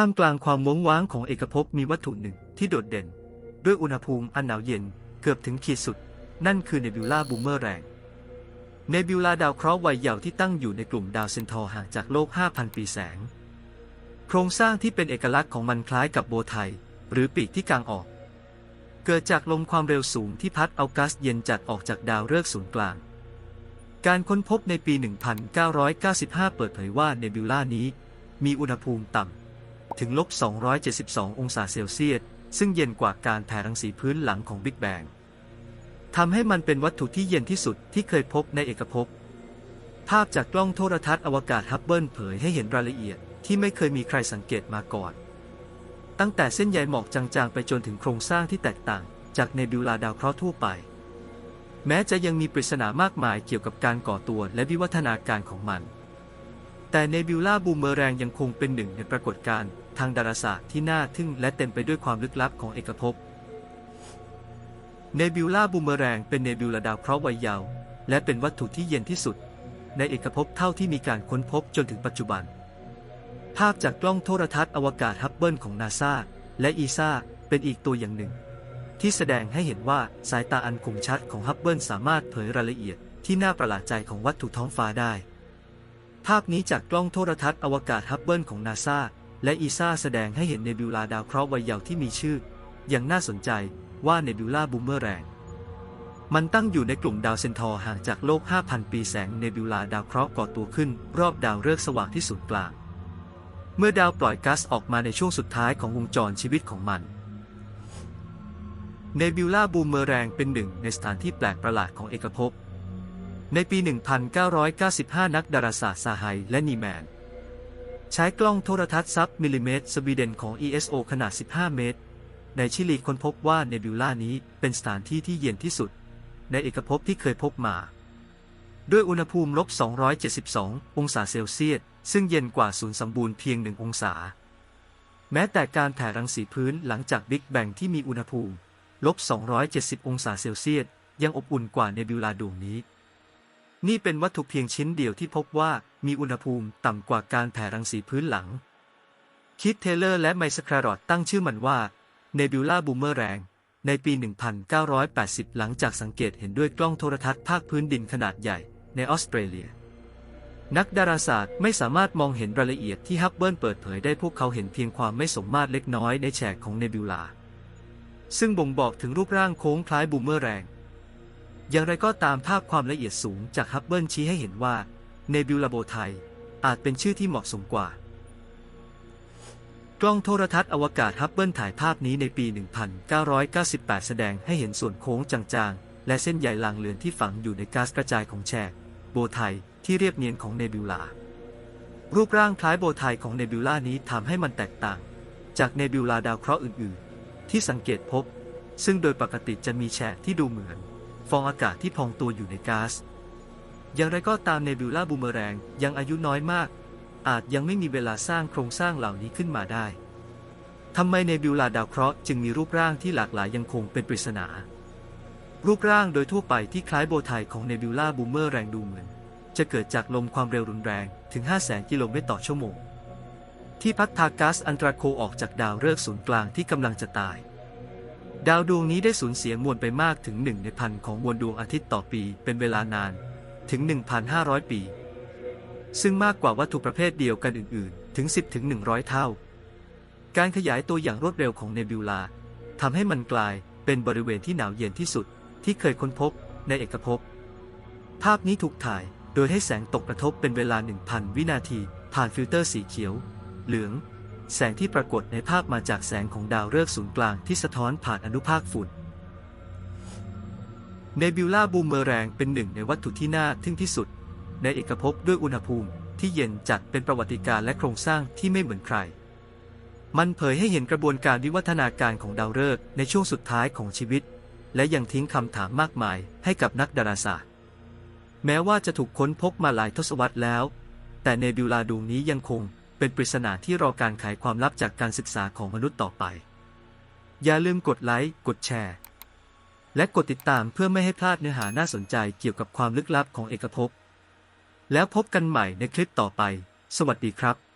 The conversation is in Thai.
ท่ามกลางความว้งว้างของเอกภพมีวัตถุหนึ่งที่โดดเด่น ด้วยอุณหภูมิอันหนาวเย็นเกือบถึงขีดสุด นั่นคือเนบิวลาบูมเมอร์แรงเนบิวลาดาวเคราะห์วัยเยาว์ที่ตั้งอยู่ในกลุ่มดาวเซนทอร์ห่างจากโลก 5,000 ปีแสง โครงสร้างที่เป็นเอกลักษณ์ของมันคล้ายกับโบไทหรือปีกที่กางออก เกิดจากลมความเร็วสูงที่พัดเอาก๊าซเย็นจัดออกจากดาวฤกษ์ศูนย์กลาง การค้นพบในปี 1995 เปิดเผยว่าเนบิวลานี้มีอุณหภูมิต่ำ ถึงลบ 272 องศาเซลเซียส ซึ่งเย็นกว่าการแผ่รังสีพื้นหลังของบิ๊กแบงทำให้มันเป็นวัตถุที่เย็นที่สุดที่เคยพบในเอกภพ ภาพจากกล้องโทรทัศน์อวกาศฮับเบิลเผยให้เห็นรายละเอียดที่ไม่เคยมีใครสังเกตมาก่อน ตั้งแต่เส้นใยหมอกจางๆ ไปจนถึงโครงสร้างที่แตกต่าง จากเนบิวลาดาวเคราะห์ทั่วไป แม้จะยังมีปริศนามากมายเกี่ยวกับการก่อตัวและวิวัฒนาการของมัน แต่เนบิวลาบูมเมอแรงยังคงเป็นหนึ่งในปรากฏการณ์ ทางดาราศาสตร์ที่น่าทึ่งและเต็มไปด้วยความลึกลับของเอกภพ เนบิวลาบูมเมแรงเป็นเนบิวลาดาวเคราะห์วัยเยาว์และเป็นวัตถุที่เย็นที่สุด ในเอกภพเท่าที่มีการค้นพบจนถึงปัจจุบัน ภาพจากกล้องโทรทัศน์อวกาศฮับเบิลของนาซาและอีซาเป็นอีกตัวอย่างหนึ่ง ที่แสดงให้เห็นว่าสายตาอันคมชัดของฮับเบิลสามารถเผยรายละเอียดที่น่าประหลาดใจของวัตถุท้องฟ้าได้ ภาพนี้จากกล้องโทรทัศน์อวกาศฮับเบิลของนาซา และอีซาแสดงให้เห็นเนบิวลาดาวเคราะห์วัยเยาว์ที่มีชื่อ อย่างน่าสนใจว่าเนบิวลาบูมเมอร์แรงมันตั้งอยู่ในกลุ่มดาวเซนทอร์ห่างจากโลก 5,000 ปีแสงเนบิวลาดาวเคราะห์ก่อตัวขึ้น รอบดาวฤกษ์สว่างที่ศูนย์กลาง เมื่อดาวปล่อยก๊าซออกมาในช่วงสุดท้ายของวงจรชีวิตของมัน เนบิวลาบูมเมอร์แรงเป็นหนึ่งในสถานที่แปลกประหลาดของเอกภพ ในปี 1995 นักดาราศาสตร์ซาไฮและนีแมน ใช้กล้องโทรทัศน์ซับมิลลิเมตรสวีเดนของ ESO ขนาด 15 เมตร ในชิลีค้นพบว่าเนบิวลานี้เป็นสถานที่ที่เย็นที่สุด ในเอกภพที่เคยพบมา ด้วยอุณหภูมิลบ 272 องศาเซลเซียส ซึ่งเย็นกว่าศูนย์สมบูรณ์เพียงหนึ่งองศา แม้แต่การแผ่รังสีพื้นหลังจากบิ๊กแบงที่มีอุณหภูมิลบ 270 องศาเซลเซียส ยังอบอุ่นกว่าเนบิวลาดวงนี้ นี่เป็นวัตถุเพียงชิ้นเดียวที่พบว่ามีอุณหภูมิต่ำกว่าการแผ่รังสีพื้นหลัง คิดเทเลอร์และไมสครารอดตั้งชื่อมันว่าเนบิวลาบูมเมอร์แรงในปี 1980 หลังจากสังเกตเห็นด้วยกล้องโทรทัศน์ภาคพื้นดินขนาดใหญ่ในออสเตรเลีย นักดาราศาสตร์ไม่สามารถมองเห็นรายละเอียดที่ฮับเบิลเปิดเผยได้พวกเขาเห็นเพียงความไม่สมมาตรเล็กน้อยในแฉกของเนบิวลา ซึ่งบ่งบอกถึงรูปร่างโค้งคล้ายบูมเมอร์แรง อย่างไรก็ตามภาพความละเอียดสูงจากฮับเบิลชี้ให้เห็นว่าเนบิวลาโบไทอาจเป็นชื่อที่เหมาะสมกว่า กล้องโทรทัศน์อวกาศฮับเบิลถ่ายภาพนี้ในปี 1998 แสดงให้เห็นส่วนโค้งจางๆ และเส้นใยลางเลือนที่ฝังอยู่ในก๊าซกระจายของแฉกโบไทที่เรียบเนียนของเนบิวลา รูปร่างคล้ายโบไทของเนบิวลานี้ทำให้มันแตกต่าง จากเนบิวลาดาวเคราะห์อื่นๆ ที่สังเกตพบ ซึ่งโดยปกติจะมีแฉกที่ดูเหมือน ฟองอากาศที่พองตัวอยู่ในก๊าซอย่างไรก็ตามเนบิวลาบูมเมแรงยังอายุน้อยมาก อาจยังไม่มีเวลาสร้างโครงสร้างเหล่านี้ขึ้นมาได้ทำไมเนบิวลาดาวเคราะห์จึงมีรูปร่างที่หลากหลายยังคงเป็นปริศนา รูปร่างโดยทั่วไปที่คล้ายโบไทของเนบิวลาบูมเมอร์แรงดูเหมือน จะเกิดจากลมความเร็วรุนแรงถึง 500,000 กิโลเมตรต่อชั่วโมงที่พัดพาก๊าซอันตราโคออกจากดาวฤกษ์ศูนย์กลางที่กำลังจะตาย ดาวดวงนี้ได้สูญเสียมวลไปมากถึงหนึ่งในพันของมวลดวงอาทิตย์ต่อปีเป็นเวลานานถึง 1,500 ปี ซึ่งมากกว่าวัตถุประเภทเดียวกันอื่นๆ ถึง 10ถึง100 เท่า การขยายตัวอย่างรวดเร็วของเนบิวลาทำให้มันกลายเป็นบริเวณที่หนาวเย็นที่สุดที่เคยค้นพบในเอกภพ ภาพนี้ถูกถ่ายโดยให้แสงตกกระทบเป็นเวลา 1,000 วินาที ผ่านฟิลเตอร์สีเขียว เหลือง แสงที่ปรากฏในภาพมาจากแสงของดาวฤกษ์ศูนย์กลางที่สะท้อนผ่านอนุภาคฝุ่น เนบิวลาบูมเมอแรงเป็นหนึ่งในวัตถุที่น่าทึ่งที่สุด ในเอกภพด้วยอุณหภูมิที่เย็นจัดเป็นประวัติการณ์และโครงสร้างที่ไม่เหมือนใคร มันเผยให้เห็นกระบวนการวิวัฒนาการของดาวฤกษ์ในช่วงสุดท้ายของชีวิต และยังทิ้งคำถามมากมายให้กับนักดาราศาสตร์ แม้ว่าจะถูกค้นพบมาหลายทศวรรษแล้ว แต่เนบิวลาดวงนี้ยังคง เป็นปริศนาที่รอการไขความลับจากการศึกษาของมนุษย์ต่อไป อย่าลืมกดไลค์ กดแชร์ และกดติดตามเพื่อไม่ให้พลาดเนื้อหาน่าสนใจเกี่ยวกับความลึกลับของเอกภพ แล้วพบกันใหม่ในคลิปต่อไป สวัสดีครับ